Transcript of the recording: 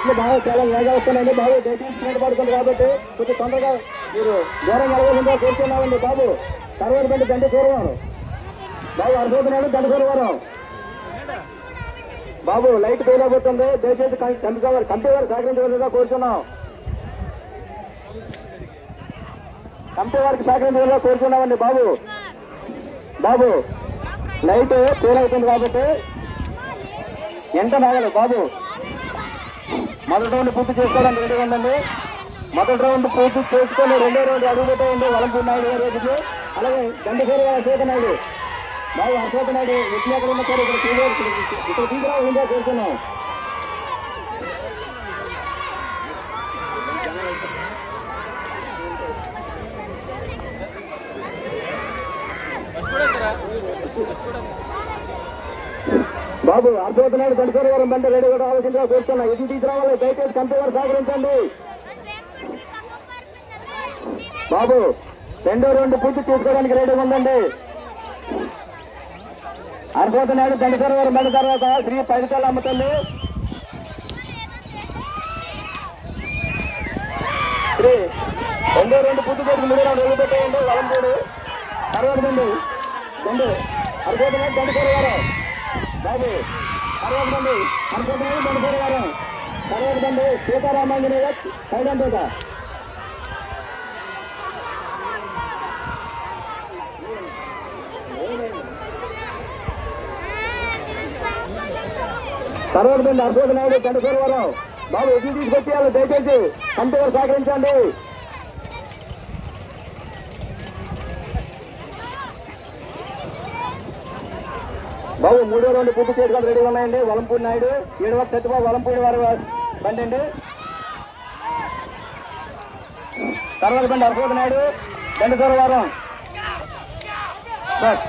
బస్సులు బాగా చాలా వేగా వస్తున్నాయండి బాబు దయచేసి పడుతుంది కాబట్టి కొంచెం తొందరగా మీరు దూరం ఎలగకుండా కూర్చున్నామండి బాబు. తర్వాత బండి గంట కూరవారం బాబు అనుకుంటున్నాడు గంట కూరవారం బాబు లైట్ పోయిపోతుంది దయచేసి కంటి కవర్ కంటి వారు సహకరించవలసిందిగా కోరుతున్నాం కంటి వారికి సహకరించవలసిందిగా కోరుతున్నామండి బాబు. బాబు లైట్ పేలవుతుంది కాబట్టి. ఎంత నాగలు బాబు? మొదటి రౌండ్ పూర్తి చేసుకోవడానికి రెడీగా ఉందండి మొదటి రౌండ్ పూర్తి చేసుకొని రెండో రౌండ్ అడుగు పెట్టేయండి వలంపూర్ నాయుడు గారు రోజుకి అలాగే గంటకూరు అశోక నాయుడు బాబు అశోక నాయుడు ఎట్లు ఎక్కడ ఉన్నా సరే ఇక్కడ తీయలేదు. ఇక్కడ ఇక్కడ తీసుకురావాలంటే కోరుతున్నాం బాబు అశోక నాయుడు బండి రెడీ కూడా ఆలోచించగా కూర్చున్నా ఎటు తీసుకురావాలి దయచేసి కంపెనీ సహకరించండి. బాబు రెండో రెండు పూర్తి తీసుకోవడానికి రెడీ ఉందండి అనుకోతున్నాడు దండకర బండి తర్వాత శ్రీ పైడితల అమ్మతల్లి శ్రీ రెండో రెండు పూర్తి చేసి మూడు రెండు రోజులు పెట్టేయండి. వలంపూడి తర్వాత మంది దండు అనుకోతున్నాడు దండకర బాబు తర్వాత మంది అనుకోతున్నాడు గారు తర్వాత మంది సీతారామాంజనేయ సైడంపేట తర్వాత మంది అశోక్ నాయుడు గంటకూరవరం బాబు ఎదురు తీసుకొచ్చేయాలి దయచేసి. కంపెనీ సహకరించండి. బాబు మూడో రెండు పూర్తి చేసుకోవాలి రెడీగా ఉన్నాయండి. వలంపూడి నాయుడు ఏడవ సత్యబాబు వలంపూడి వారి బండి అండి తర్వాత బండి అశోక్ నాయుడు గంటకూరవరం బస్